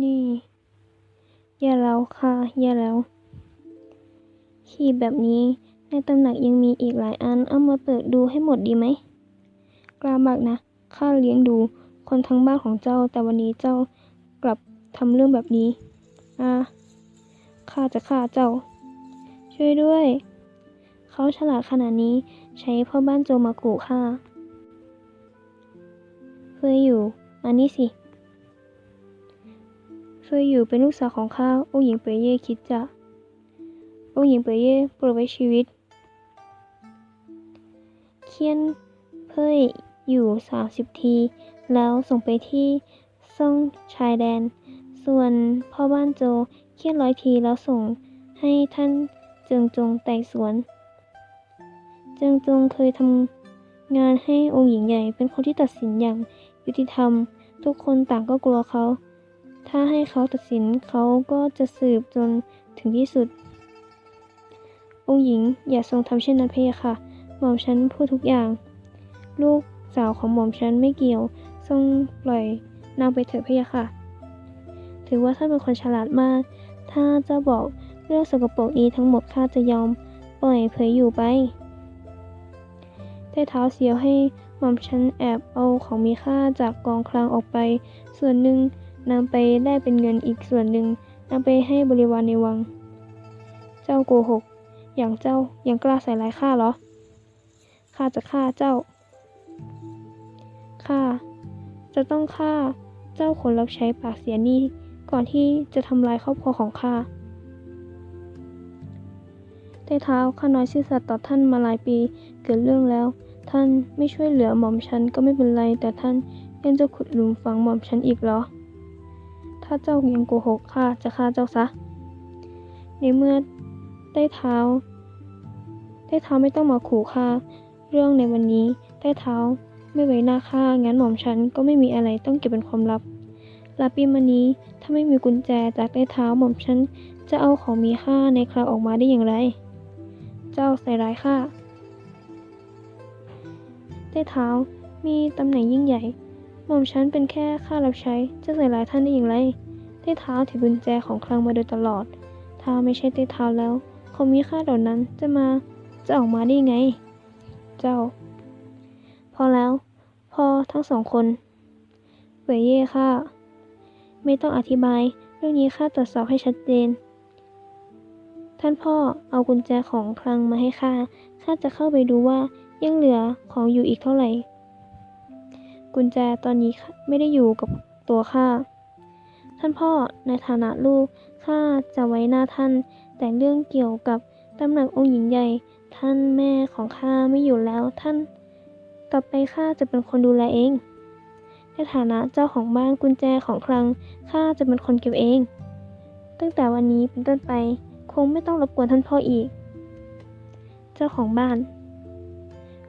นี่แย่แล้วค่ะแย่แล้วขีบแบบนี้ในตำหนักยังมีอีกหลายอัน เอามาเปิดดูให้หมดดีไหมกล้ามากนะข้าเลี้ยงดูคนทั้งบ้านของเจ้า แต่วันนี้เจ้ากลับทำเรื่องแบบนี้อ่าข้าจะฆ่าเจ้า ช่วยด้วย เขาฉลาดขนาดนี้ใช้พ่อบ้านโจมาขู่ข้าเฟยอยู่มานี่สิ เฟยอยู่เป็นลูกสาวของข้าองค์หญิงเปยเย่คิดจะองค์หญิงเปยเย่ปรดไว้ชีวิต เคียนเพ่ยอยู่สามสิบที แล้วส่งไปที่ซ่องชายแดน ส่วนพ่อบ้านโจเคียนร้อยทีแล้วส่งให้ท่านเจิงจงไต่สวน เจิงจงเคยทำงานให้องค์หญิงใหญ่เป็นคนที่ตัดสินอย่างยุติธรรม ทุกคนต่างก็กลัวเขา ถ้าให้เขาตัดสินเขาก็จะสืบจนถึงที่สุด องค์หญิงอย่าทรงทำเช่นนั้นเพคะ่ะหม่อมฉันพูดทุกอย่าง ลูกสาวของหม่อมฉันไม่เกี่ยว ทรงปล่อยนางไปเถิดเพคะค่ะ ถือว่าท่านเป็นคนฉลาดมาก ถ้าเจ้าบอกเรื่องสกปรกนี้ทั้งหมดข้าจะยอมปล่อยเผยอยู่ไปได้เท้าเสียวให้หม่อมฉันแอบเอาของมีค่าจากกองคลังออกไป ส่วนหนึ่ง นำไปได้เป็นเงินอีกส่วนหนึ่งนำไปให้บริวารในวัง เจ้าโกหก อย่างเจ้ายังกล้าใส่ร้ายข้าเหรอ ข้าจะฆ่าเจ้า ข้าจะต้องฆ่าเจ้าคนรับใช้ปากเสียนี่ก่อนที่จะทำลายครอบครัวของข้าแต่เท้าข้าน้อยซื่อสัตย์ต่อท่านมาหลายปีเกิดเรื่องแล้ว ท่านไม่ช่วยเหลือหม่อมฉันก็ไม่เป็นไร แต่ท่านยังจะขุดหลุมฝังหม่อมฉันอีกเหรอ ถ้าเจ้ายังโกหกข้าจะฆ่าเจ้าซะ ในเมื่อได้เท้าได้เท้าไม่ต้องมาขู่ข้าเรื่องในวันนี้ได้เท้าไม่ไว้หน้าข้างั้นหม่อมฉันก็ไม่มีอะไรต้องเก็บเป็นความลับลาปีมานี้ถ้าไม่มีกุญแจจากได้เท้าหม่อมฉันจะเอาของมีค่าในคราวออกมาได้อย่างไร เจ้าใส่ร้ายข้าได้เท้ามีตำแหน่งยิ่งใหญ่ หม่อมฉันเป็นแค่ข้ารับใช้ จะใส่ร้ายท่านได้อย่างไร ได้เท้าถือกุญแจของคลังมาโดยตลอด ถ้าไม่ใช่ได้เท้าแล้วของมีค่าเหล่านั้นจะมาจะออกมาได้ไง เจ้า พอแล้ว พอทั้งสองคนเวยเย่ค่ะ ไม่ต้องอธิบาย เรื่องนี้ข้าตรวจสอบให้ชัดเจน ท่านพ่อเอากุญแจของคลังมาให้ข้าข้าจะเข้าไปดูว่ายังเหลือของอยู่อีกเท่าไหร่ กุญแจตอนนี้ไม่ได้อยู่กับตัวข้า ท่านพ่อในฐานะลูกข้าจะไว้หน้าท่าน แต่เรื่องเกี่ยวกับตำแหน่งองค์หญิงใหญ่ ท่านแม่ของข้าไม่อยู่แล้วท่าน ต่อไปข้าจะเป็นคนดูแลเอง ในฐานะเจ้าของบ้านกุญแจของคลังข้าจะเป็นคนเก็บเอง ตั้งแต่วันนี้เป็นต้นไปคงไม่ต้องรบกวนท่านพ่ออีก เจ้าของบ้าน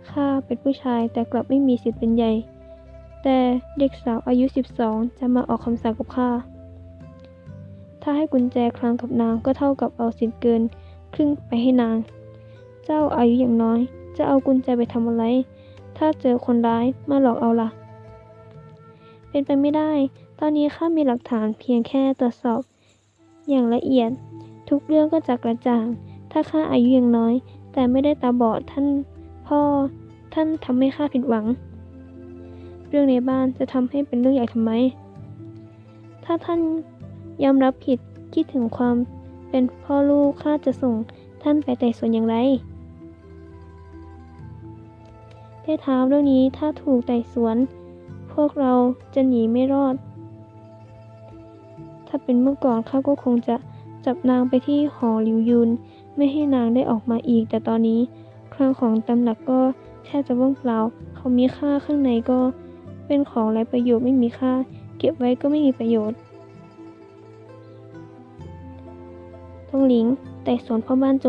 ข้าเป็นผู้ชายแต่กลับไม่มีสิทธิ์เป็นใหญ่ แต่เด็กสาวอายุ 12 จะมาออกคำสั่งกับข้า ถ้าให้กุญแจคลังกับนางก็เท่ากับเอาสิทธิ์เกิน ครึ่งไปให้นาง เจ้าอายุอย่างน้อย จะเอากุญแจไปทำอะไร ถ้าเจอคนร้ายมาหลอกเอาล่ะ เป็นไปไม่ได้ ตอนนี้ข้ามีหลักฐานเพียงแค่ตรวจสอบ อย่างละเอียด ทุกเรื่องก็จะกระจ่าง ถ้าข้าอายุยังน้อย แต่ไม่ได้ตาบอดท่านพ่อ ท่านทำให้ข้าผิดหวัง เรื่องในบ้านจะทำให้เป็นเรื่องใหญ่ทำไม ถ้าท่าน ยอมรับผิดคิดถึงความเป็นพ่อลูกข้าจะส่งท่านไปไต่สวนอย่างไรได้เท้าเรื่องนี้ถ้าถูกไต่สวน พวกเราจะหนีไม่รอด ถ้าเป็นเมื่อก่อนข้าก็คงจะจับนางไปที่หอหลิวยุน ไม่ให้นางได้ออกมาอีก แต่ตอนนี้คลังของตำหนักก็แทบจะว่างเปล่า เขามีค่าข้างในก็เป็นของไร้ประโยชน์ไม่มีค่า เก็บไว้ก็ไม่มีประโยชน์ ต้องหลิงแต่สวนพ่อบ้านโจ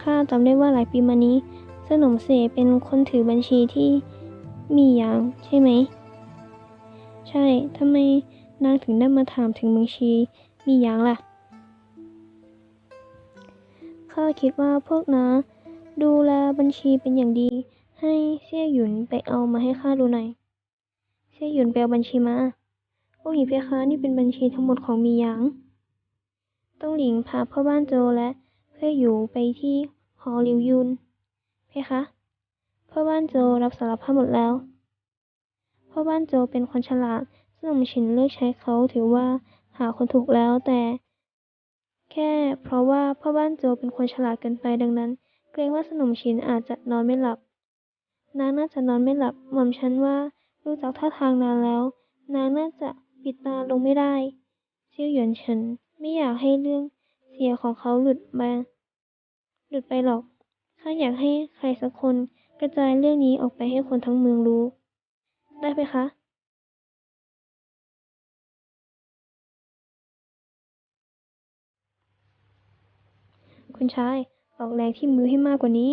ข้าจำได้ว่าหลายปีมานี้ สนมเสเป็นคนถือบัญชีที่มีอย่างใช่ไหม ใช่ ทำไมนางถึงได้มาถามถึงบัญชีมีอย่างล่ะ ข้าคิดว่าพวกน้าดูแลบัญชีเป็นอย่างดี ให้เสี่ยหยุนไปเอามาให้ข้าดูหน่อย เสี่ยเสี่ยหยุนไปเอาบัญชีมา องค์หญิงเพคะนี่เป็นบัญชีทั้งหมดของมีหยาง ต้องหลิงพาพ่อบ้านโจและเพื่ออยู่ไปที่หอหลิวยุน เพคะพ่อบ้านโจรับสารภาพหมดแล้ว พ่อบ้านโจเป็นคนฉลาด ซึ่งหม่อมฉินเลือกใช้เขาถือว่าหาคนถูกแล้วแต่ แค่เพราะว่าพ่อบ้านโจเป็นคนฉลาดเกินไปดังนั้น เกรงว่าสนมฉินอาจจะนอนไม่หลับ นางน่าจะนอนไม่หลับหม่อมฉันว่ารู้จักท่าทางนานแล้ว นางน่าจะ ปิดตาลงไม่ได้ เซี่ยวหยวนเฉินไม่อยากให้เรื่องเสียของเขาหลุดมาหลุดไปหรอกข้าอยากให้ใครสักคนกระจายเรื่องนี้ออกไปให้คนทั้งเมืองรู้ ได้ไหมคะคุณชาย ออกแรงที่มือให้มากกว่านี้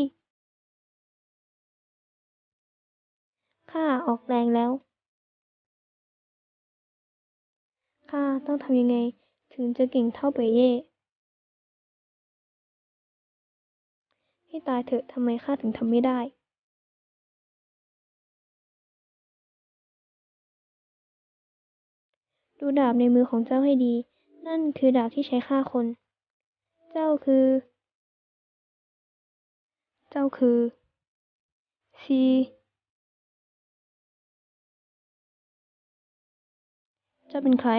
ข้าออกแรงแล้ว ข้าต้องทำยังไงถึงจะเก่งเท่าเป่ยเย่ให้ตายเถอะทำไมข้าถึงทำไม่ได้ดูดาบในมือของเจ้าให้ดี นั่นคือดาบที่ใช้ฆ่าคน เจ้าคือ เจ้าคือ ซี เจ้าเป็นใคร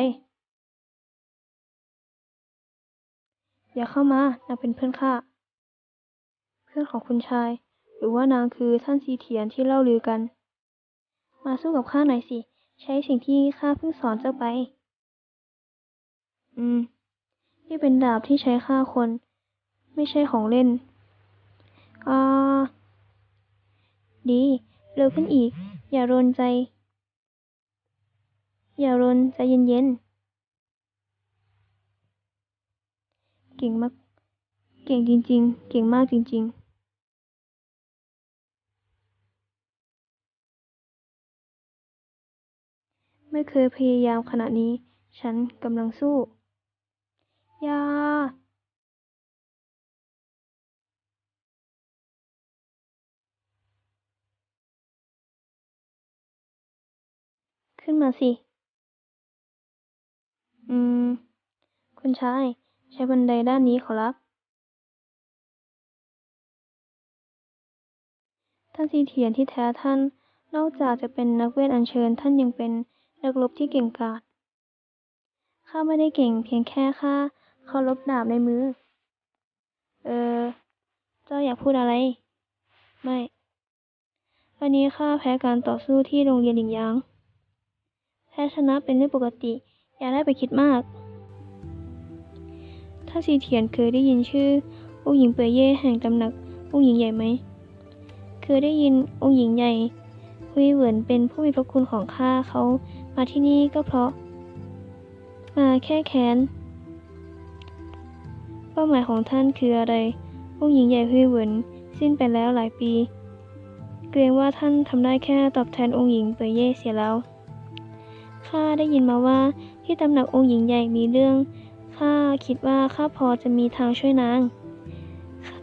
อย่าเข้ามานางเป็นเพื่อนข้า เพื่อนของคุณชาย หรือว่านางคือท่านซีเทียนที่เล่าลือกัน มาสู้กับข้าหน่อยสิ ใช้สิ่งที่ข้าเพิ่งสอนเจ้าไป อืม นี่เป็นดาบที่ใช้ฆ่าคน ไม่ใช่ของเล่น อ่า ดี เร็วขึ้นอีก อย่ารนใจ อย่ารนใจเย็นๆ เก่งมาก เก่งจริง ๆ เก่งมากจริง ๆไม่เคยพยายามขนาดนี้ ฉันกำลังสู้ ยา ขึ้นมาสิ อืม คุณชาย ใช้บันไดด้านนี้ขอรับ ท่านซีเทียนที่แท้ท่าน นอกจากจะเป็นนักเวทอัญเชิญ ท่านยังเป็นนักรบที่เก่งกาจ ข้าไม่ได้เก่งเพียงแค่ข้าเคารพดาบในมือ เออ เจ้าอยากพูดอะไร ไม่ วันนี้ข้าแพ้การต่อสู้ที่โรงเรียนหลิงยาง แพ้ชนะเป็นเรื่องปกติ อย่าได้ไปคิดมาก ถ้าซีเทียนเคยได้ยินชื่อองค์หญิงเปยเย่แห่งตำหนักองค์หญิงใหญ่ไหม เคยได้ยินองค์หญิงใหญ่ฮุยเหวินเป็นผู้มีพระคุณของข้าเขามาที่นี่ก็เพราะ มาแค่แค้น เป้าหมายของท่านคืออะไร องค์หญิงใหญ่ฮุยเหวินสิ้นไปแล้วหลายปี เกรงว่าท่านทำได้แค่ตอบแทนองค์หญิงเปยเย่เสียแล้วข้าได้ยินมาว่า ที่ตำหนักองค์หญิงใหญ่มีเรื่อง ข้าคิดว่าข้าพอจะมีทางช่วยนาง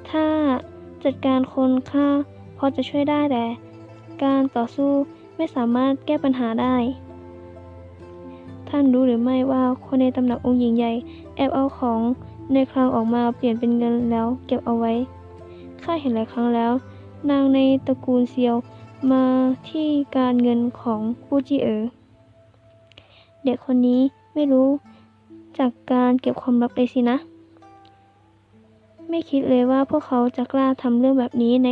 ถ้าจัดการคนข้าพอจะช่วยได้แต่การต่อสู้ไม่สามารถแก้ปัญหาได้ ท่านรู้หรือไม่ว่าคนในตำหนักองค์หญิงใหญ่แอบเอาของในคลังออกมาเปลี่ยนเป็นเงินแล้วเก็บเอาไว้ ข้าเห็นหลายครั้งแล้ว นางในตระกูลเซียวมาที่การเงินของปู้จีเอ๋อ เด็กคนนี้ไม่รู้จากการเก็บความลับเลยสินะ ไม่คิดเลยว่าพวกเขาจะกล้าทำเรื่องแบบนี้ใน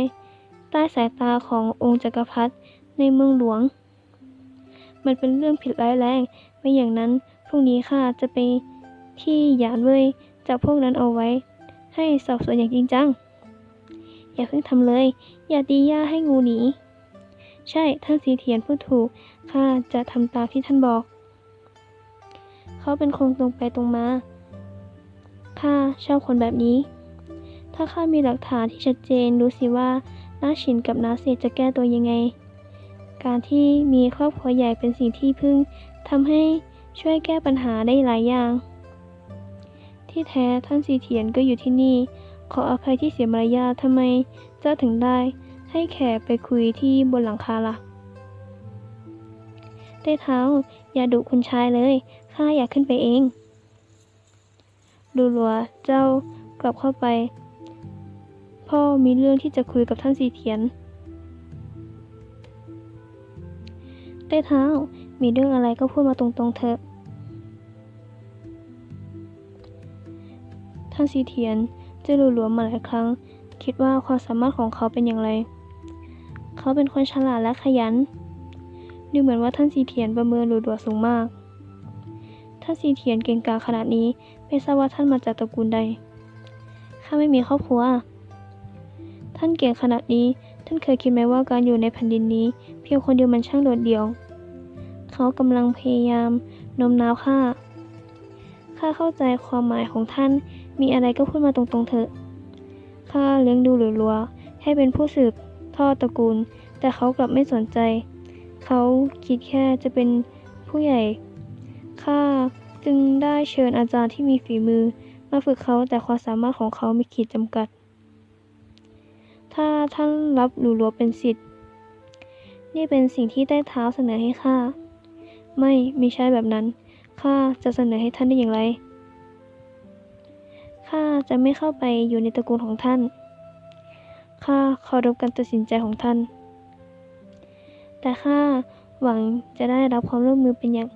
ใต้สายตาขององค์จักรพรรดิในเมืองหลวง มันเป็นเรื่องผิดร้ายแรง ไม่อย่างนั้นพรุ่งนี้ข้าจะไปที่หยานเว่ยจับพวกนั้นเอาไว้ ให้สอบสวนอย่างจริงจัง อย่าเพิ่งทำเลย อย่าตีย่าให้งูหนี ใช่ท่านสีเทียนพูดถูกข้าจะทำตามที่ท่านบอก เขาเป็นคนตรงไปตรงมา ข้าชอบคนแบบนี้ ถ้าข้ามีหลักฐานที่ชัดเจนดูสิว่าน้าฉินกับน้าเศษจะแก้ตัวยังไง การที่มีครอบครัวใหญ่เป็นสิ่งที่พึ่งทำให้ช่วยแก้ปัญหาได้หลายอย่าง ที่แท้ท่านสีเทียนก็อยู่ที่นี่ ขออภัยที่เสียมารยาททำไมเจ้าถึงได้ให้แขกไปคุยที่บนหลังคาล่ะเต้เท้าอย่าดุคุณชายเลย ข้าอยากขึ้นไปเอง ดูลัวเจ้ากลับเข้าไป พ่อมีเรื่องที่จะคุยกับท่านสีเทียนเต้เท้า มีเรื่องอะไรก็พูดมาตรงๆเถอะ ท่านสีเทียนเจะรู้หลวมมาหลายครั้ง คิดว่าความสามารถของเขาเป็นอย่างไร เขาเป็นคนฉลาดและขยันดูเหมือนว่าท่านสีเทียนประเมินหลูดัวสูงมาก ท่านสีเทียนเก่งกาขนาดนี้ ไม่ทราบว่าท่านมาจากตระกูลใด ข้าไม่มีครอบครัว ท่านเก่งขนาดนี้ ท่านเคยคิดไหมว่าการอยู่ในแผ่นดินนี้ เพียงคนเดียวมันช่างโดดเดี่ยว เขากำลังพยายามโน้มน้าวข้า ข้าเข้าใจความหมายของท่าน มีอะไรก็พูดมาตรงๆเถอะ ข้าเลี้ยงดูหรือลัว ให้เป็นผู้สืบทอดตระกูล แต่เขากลับไม่สนใจ เขาคิดแค่จะเป็นผู้ใหญ่ ข้าจึงได้เชิญอาจารย์ที่มีฝีมือ มาฝึกเขาแต่ความสามารถของเขามีขีดจำกัด ถ้าท่านรับหลูหลัวเป็นสิทธิ์ นี่เป็นสิ่งที่ใต้เท้าเสนอให้ข้า ไม่มีใช่แบบนั้น ข้าจะเสนอให้ท่านได้อย่างไร ข้าจะไม่เข้าไปอยู่ในตระกูลของท่าน ข้าเคารพการตัดสินใจของท่าน แต่ข้าหวังจะได้รับความร่วมมือเป็นอย่าง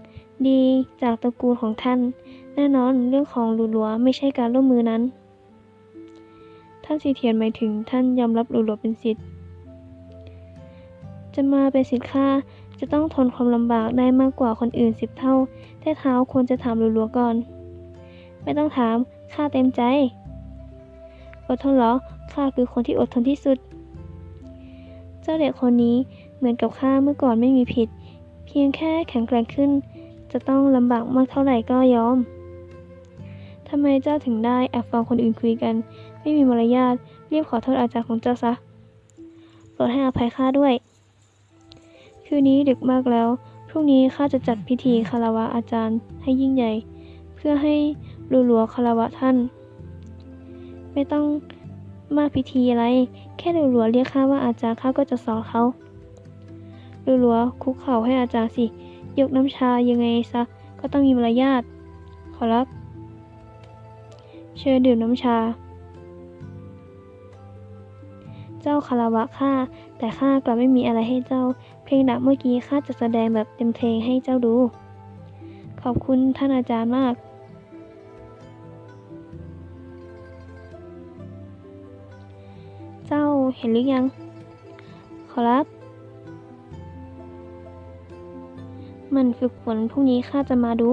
ดีจากตระกูลของท่าน แน่นอนเรื่องของหลูหลัวไม่ใช่การร่วมมือนั้น ท่านสีเทียนหมายถึงท่านยอมรับหลูหลัวเป็นสิทธิ์ จะมาเป็นสิทธิ์ข้าจะต้องทนความลำบากได้มากกว่าคนอื่นสิบเท่าแต่เท้าควรจะถามหลัวก่อน ไม่ต้องถามข้าเต็มใจ อดทนเหรอข้าคือคนที่อดทนที่สุด เจ้าเด็กคนนี้เหมือนกับข้าเมื่อก่อนไม่มีผิด เพียงแค่แข็งแกร่งขึ้น จะต้องลำบากมากเท่าไหร่ก็ยอมทำไมเจ้าถึงได้แอบฟังคนอื่นคุยกัน ไม่มีมารยาทรีบขอโทษอาจารย์ของเจ้าซะโปรดให้อภัยข้าด้วย คืนนี้ดึกมากแล้ว พรุ่งนี้ข้าจะจัดพิธีคารวะอาจารย์ให้ยิ่งใหญ่ เพื่อให้รูหลัวคารวะท่าน ไม่ต้องมากพิธีอะไร แค่รูหลัวเรียกข้าว่าอาจารย์ข้าก็จะสอนเขารูหลัวคุกเข่าให้อาจารย์สิ ยกน้ำชายังไงซะ ก็ต้องมีมารยาทขอรับ เชิญดื่มน้ำชา เจ้าคาราวะข้าแต่ข้ากลับไม่มีอะไรให้เจ้า เพลงดับเมื่อกี้ข้าจะแสดงแบบเต็มเพลงให้เจ้าดู ขอบคุณท่านอาจารย์มากเจ้าเห็นหรือยัง ขอรับ มันฝึกฝนพรุ่งนี้ข้าจะมาดู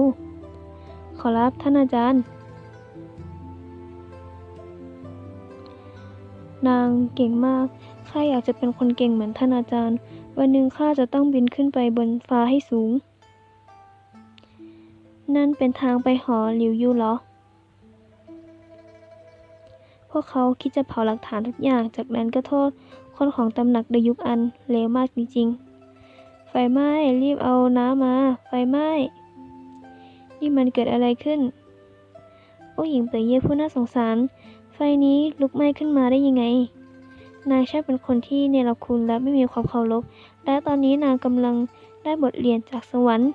ขอรับท่านอาจารย์ นางเก่งมาก ข้าอยากจะเป็นคนเก่งเหมือนท่านอาจารย์ วันหนึ่งข้าจะต้องบินขึ้นไปบนฟ้าให้สูง นั่นเป็นทางไปหอหลิวยูเหรอ พวกเขาคิดจะเผาหลักฐานทุกอย่าง จากนั้นก็โทษคนของตำหนักดยุกอันเลวมากจริงๆ ฟไหม้ รีบเอาน้ำมา ไฟไหม้ นี่มันเกิดอะไรขึ้น โอ้หญิงเปยเย่ผู้น่าสงสาร ไฟนี้ลุกไหม้ขึ้นมาได้ยังไง นางช่างเป็นคนที่เนรคุณและไม่มีความเคารพ และตอนนี้นางกำลังได้บทเรียนจากสวรรค์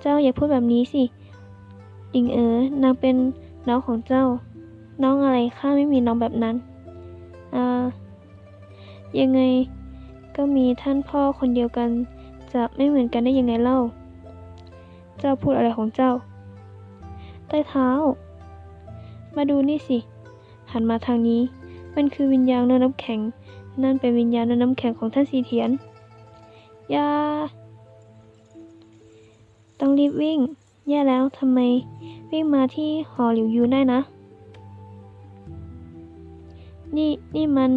เจ้าอย่าพูดแบบนี้สิ ดิงเอ๋อนางเป็นน้องของเจ้า น้องอะไรข้าไม่มีน้องแบบนั้น อ่า ยังไง ก็มีท่านพ่อคนเดียวกัน จะไม่เหมือนกันได้ยังไงเล่า เจ้าพูดอะไรของเจ้า ใต้เท้า มาดูนี่สิ หันมาทางนี้ มันคือวิญญาณเนื้อน้ำแข็ง นั่นเป็นวิญญาณเนื้อน้ำแข็งของท่านสีเทียนยาต้องรีบวิ่ง แย่แล้วทำไม วิ่งมาที่หอหลิวยูได้นะ นี่นี่มัน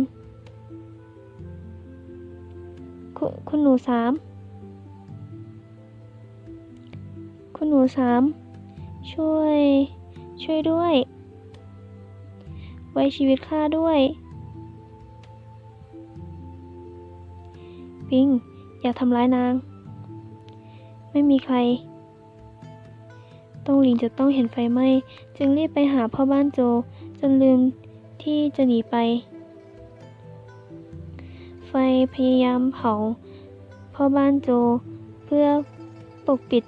คุคุณหนูสามคุณหนูสามช่วย ช่วยด้วย ไว้ชีวิตข้าด้วย ปิง อย่าทำร้ายนาง ไม่มีใคร ต้องหลิงจะต้องเห็นไฟไหม้ จึงรีบไปหาพ่อบ้านโจ จนลืมที่จะหนีไป ไฟพยายามเผาพ่อบ้านโจเพื่อปกปิด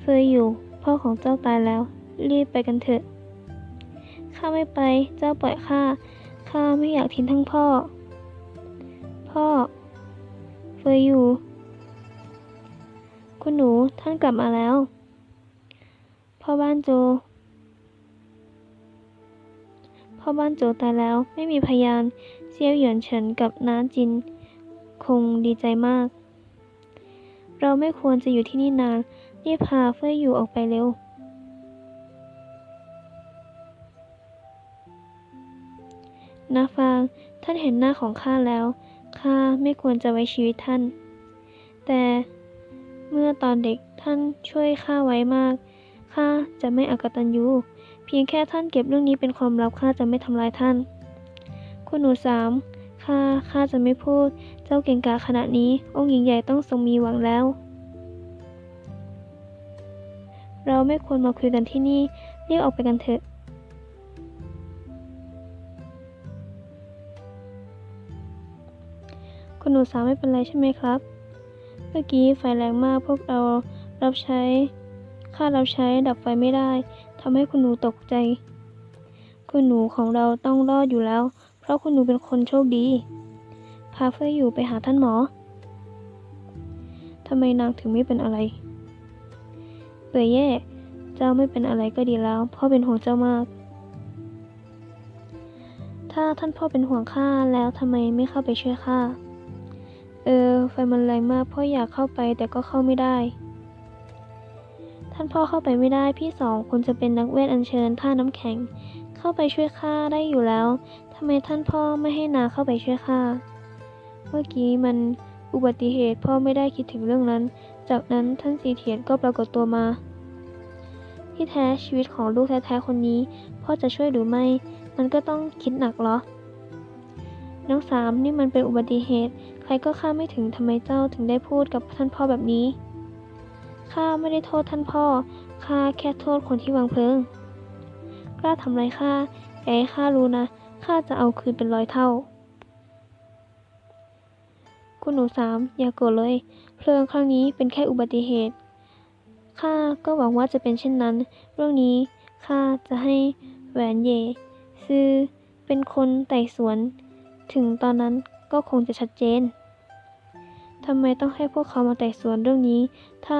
เฟยอยู่พ่อของเจ้าตายแล้ว รีบไปกันเถอะ ข้าไม่ไปเจ้าปล่อยข้า ข้าไม่อยากทิ้งทั้งพ่อ พ่อ เฟยอยู่ คุณหนูท่านกลับมาแล้ว พ่อบ้านโจ พ่อบ้านโจตายแล้วไม่มีพยาน เซียวหยวนเฉินกับน้าจิน คงดีใจมาก เราไม่ควรจะอยู่ที่นี่นานรีบพาเฟยอยู่ออกไปเร็ว นาฟาง ท่านเห็นหน้าของข้าแล้ว ข้าไม่ควรจะไว้ชีวิตท่าน แต่เมื่อตอนเด็กท่านช่วยข้าไว้มาก ข้าจะไม่อกตัญญู เพียงแค่ท่านเก็บเรื่องนี้เป็นความลับข้าจะไม่ทำร้ายท่าน คุณหนูสามข้าข้าจะไม่พูด เจ้าเก่งกาขนาดนี้ องค์หญิงใหญ่ต้องทรงมีหวังแล้ว เราไม่ควรมาคุยกันที่นี่ เรียกออกไปกันเถอะคุณหนูสาวไม่เป็นไรใช่ไหมครับ เมื่อกี้ไฟแรงมากพวกเรารับใช้ ค่ารับใช้ดับไฟไม่ได้ทำให้คุณหนูตกใจ คุณหนูของเราต้องรอดอยู่แล้ว เพราะคุณหนูเป็นคนโชคดี พาเฟยอยู่ไปหาท่านหมอ ทำไมนางถึงไม่เป็นอะไร เปื่อยแย่ เจ้าไม่เป็นอะไรก็ดีแล้ว พ่อเป็นห่วงเจ้ามาก ถ้าท่านพ่อเป็นห่วงข้าแล้วทำไมไม่เข้าไปช่วยข้า เออ ไฟมันแรงมาก พ่ออยากเข้าไปแต่ก็เข้าไม่ได้ ท่านพ่อเข้าไปไม่ได้ พี่สองคนจะเป็นนักเวทอัญเชิญท่าน้ำแข็งเข้าไปช่วยข้าได้อยู่แล้วทำไมท่านพ่อไม่ให้นาเข้าไปช่วยข้า เมื่อกี้มันอุบัติเหตุพ่อไม่ได้คิดถึงเรื่องนั้น จากนั้นท่านสีเทียนก็ปรากฏตัวมา ที่แท้ชีวิตของลูกแท้ๆคนนี้ พ่อจะช่วยหรือไม่ มันก็ต้องคิดหนักเหรอ น้องสามนี่มันเป็นอุบัติเหตุ ใครก็คาไม่ถึงทำไมเจ้าถึงได้พูดกับท่านพ่อแบบนี้ ข้าไม่ได้โทษท่านพ่อ ข้าแค่โทษคนที่วางเพลิง กล้าทำไรข้าอย่าให้ข้ารู้นะ ข้าจะเอาคืนเป็นร้อยเท่า คุณหนูสามอย่าโกรธเลย เพลิงครั้งนี้เป็นแค่อุบัติเหตุ ข้าก็หวังว่าจะเป็นเช่นนั้น เรื่องนี้ข้าจะให้แหวนเย่ซื้อเป็นคนไต่สวน ถึงตอนนั้นก็คงจะชัดเจนทำไมต้องให้พวกเขามาไต่สวนเรื่องนี้ ถ้า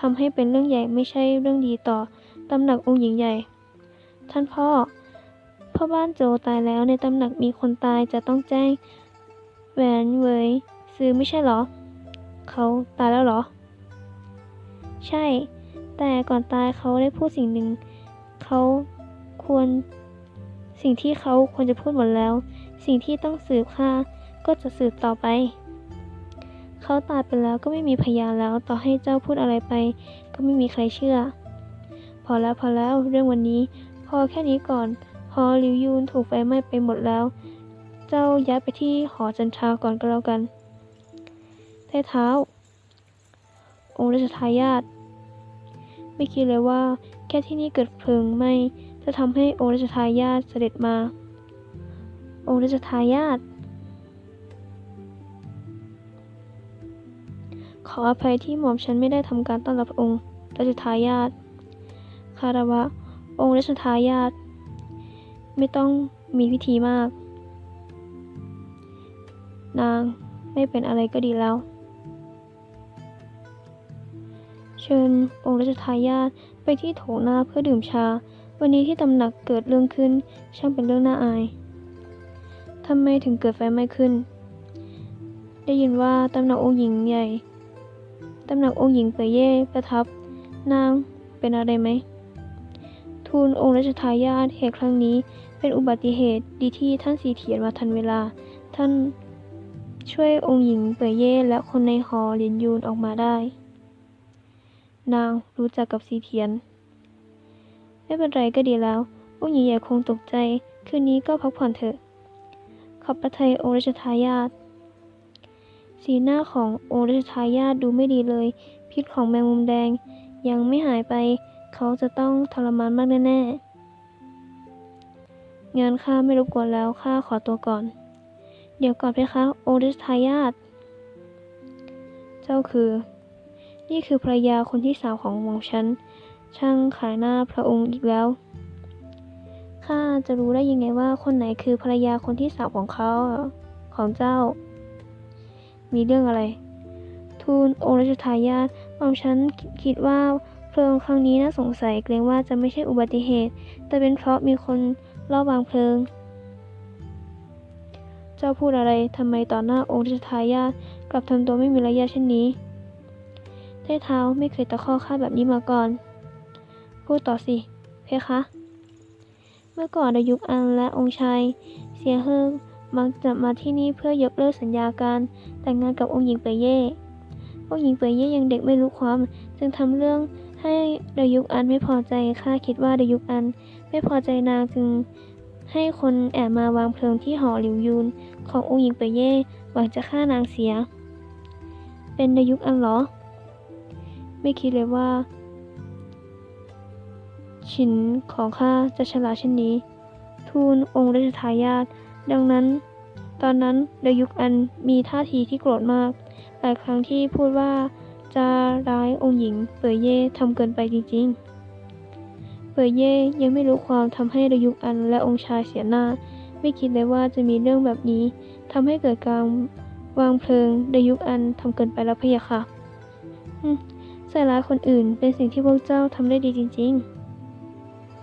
ทำให้เป็นเรื่องใหญ่ไม่ใช่เรื่องดีต่อตำหนักองค์หญิงใหญ่ ท่านพ่อ พ่อบ้านโจตายแล้วในตำหนักมีคนตายจะต้องแจ้งแหวนเวยซื้อไม่ใช่เหรอ เขาตายแล้วเหรอ ใช่ แต่ก่อนตายเขาได้พูดสิ่งหนึ่ง เขาควรสิ่งที่เขาควรจะพูดหมดแล้ว สิ่งที่ต้องสืบค่าก็จะสืบต่อไป เขาตายไปแล้วก็ไม่มีพยานแล้วต่อให้เจ้าพูดอะไรไป ก็ไม่มีใครเชื่อ พอแล้วพอแล้วเรื่องวันนี้ พอแค่นี้ก่อน พอลิวยูนถูกไฟไหม้ไปหมดแล้ว เจ้าย้ายไปที่หอจันทราก่อนก็แล้วกันใต้เท้า องค์ราชทายาทไม่คิดเลยว่า แค่ที่นี่เกิดเพลิงไหม้จะทำให้องค์ราชทายาทเสด็จมา องค์ราชทายาทขออภัยที่หม่อมฉันไม่ได้ทำการต้อนรับองค์รัชทายาทคารวะ องค์รัชทายาท ไม่ต้องมีพิธีมาก นางไม่เป็นอะไรก็ดีแล้ว เชิญองค์รัชทายาทไปที่โถงหน้าเพื่อดื่มชา วันนี้ที่ตำหนักเกิดเรื่องขึ้น ช่างเป็นเรื่องน่าอายทำไมถึงเกิดไฟไหม้ขึ้น ได้ยินว่าตำหนักองค์หญิงใหญ่ ตำหนักองค์หญิงเปยเย่ประทับ นางเป็นอะไรไหม ทูลองค์รัชทายาทเหตุครั้งนี้ เป็นอุบัติเหตุดีที่ท่านสีเทียนมาทันเวลา ท่านช่วยองค์หญิงเปยเย่และคนในหอเหรียญยูนออกมาได้ นางรู้จักกับสีเทียน ไม่เป็นไรก็ดีแล้ว องค์หญิงใหญ่คงตกใจ คืนนี้ก็พักผ่อนเถอะ ขอบพระทัยองค์รัชทายาทสีหน้าขององค์รัชทายาทดูไม่ดีเลย พิษของแมงมุมแดงยังไม่หายไป เขาจะต้องทรมานมากแน่ๆ งานข้าไม่รบกวนแล้วข้าขอตัวก่อน เดี๋ยวก่อนเพคะองรัชทายาทเจ้าคือ นี่คือภรรยาคนที่สามของหม่อมฉัน ช่างขายหน้าพระองค์อีกแล้วข้าจะรู้ได้ยังไงว่าคนไหนคือภรรยาคนที่สามของเขาของเจ้า มีเรื่องอะไร ทูลองค์รัชทายาทหม่อมฉันคิดว่าเพลิงครั้งนี้น่าสงสัยเกรงว่าจะไม่ใช่อุบัติเหตุ แต่เป็นเพราะมีคน ลอบวางเพลิง เจ้าพูดอะไรทำไมต่อหน้าองค์รัชทายาทกลับทำตัวไม่มีระยะเช่นนี้ใต้เท้าไม่เคยตะคอกข้าแบบนี้มาก่อน พูดต่อสิ เพคะ เมื่อก่อนในยุคอันและองค์ชายเสียเฮิงมักจะมาที่นี่เพื่อยกเลิกสัญญาการแต่งงานกับองค์หญิงเปยเย่องค์หญิงเปยเย่ยังเด็กไม่รู้ความ จึงทำเรื่องให้ดายุกอันไม่พอใจข้าคิดว่าดายุกอัน ไม่พอใจนางจึงให้คนแอบมาวางเพลิงที่หอหลิวยูนขององค์หญิงเปยเย่หวังจะฆ่านางเสีย เป็นดายุกอันเหรอ ไม่คิดเลยว่า ฉินของข้าจะฉลาดเช่นนี้ ทูลองค์รัชทายาทดังนั้น ตอนนั้นดายุกอันมีท่าทีที่โกรธมากหลายครั้งที่พูดว่าจะร้ายองค์หญิง เปยเย่ทำเกินไปจริงๆ เปยเย่ยังไม่รู้ความทำให้ดายุกอันและองค์ชายเสียหน้า ไม่คิดเลยว่าจะมีเรื่องแบบนี้ทำให้เกิดการวางเพลิงดายุกอันทำเกินไปแล้วพะยะค่ะใส่ร้ายคนอื่นเป็นสิ่งที่พวกเจ้าทำได้ดีจริง ๆ